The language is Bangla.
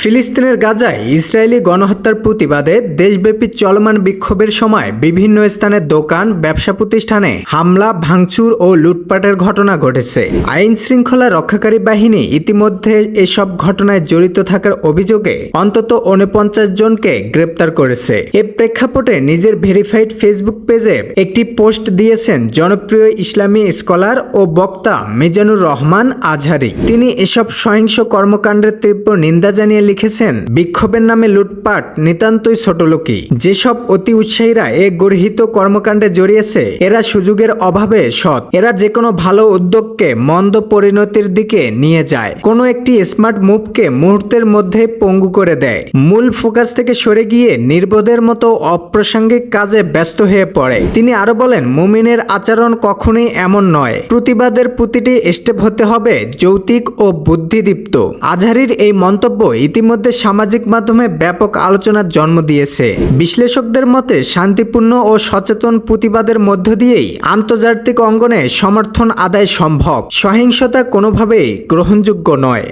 ফিলিস্তিনের গাজায় ইসরায়েলি গণহত্যার প্রতিবাদে দেশব্যাপী চলমান বিক্ষোভের সময় বিভিন্ন স্থানে দোকান, ব্যবসা প্রতিষ্ঠানে হামলা, ভাঙচুর ও লুটপাটের ঘটনা ঘটেছে। আইন শৃঙ্খলা রক্ষাকারী বাহিনী ইতিমধ্যে এসব ঘটনায় জড়িত থাকার অভিযোগে অন্তত উনপঞ্চাশ জনকে গ্রেপ্তার করেছে। এ প্রেক্ষাপটে নিজের ভেরিফাইড ফেসবুক পেজে একটি পোস্ট দিয়েছেন জনপ্রিয় ইসলামী স্কলার ও বক্তা মিজানুর রহমান আজহারি। তিনি এসব সহিংস কর্মকাণ্ডের তীব্র নিন্দা জানিয়ে লিখেছেন, বিক্ষোভের নামে লুটপাট নিতান্তই ছোটলোকি। যেসব অতি উৎসাহীরা এ গর্হিত কর্মকাণ্ডে জড়িয়েছে, এরা সুযোগের অভাবে সৎ। এরা যে কোনো ভালো উদ্যোগকে মন্দ পরিণতির দিকে নিয়ে যায়। কোনো একটি স্মার্ট মুভকে মুহূর্তের মধ্যে পঙ্গু করে দেয়। মূল ফোকাস থেকে সরে গিয়ে নির্বোধের মতো অপ্রাসঙ্গিক কাজে ব্যস্ত হয়ে পড়ে। তিনি আরও বলেন, মুমিনের আচরণ কখনোই এমন নয়। প্রতিবাদের প্রতিটি স্টেপ হতে হবে যৌতিক ও বুদ্ধিদীপ্ত। আজহারির এই মন্তব্য ইতিমধ্যে সামাজিক মাধ্যমে ব্যাপক আলোচনার জন্ম দিয়েছে। বিশ্লেষকদের মতে, শান্তিপূর্ণ ও সচেতন প্রতিবাদের মধ্য দিয়েই আন্তর্জাতিক অঙ্গনে সমর্থন আদায় সম্ভব। সহিংসতা কোনোভাবেই গ্রহণযোগ্য নয়।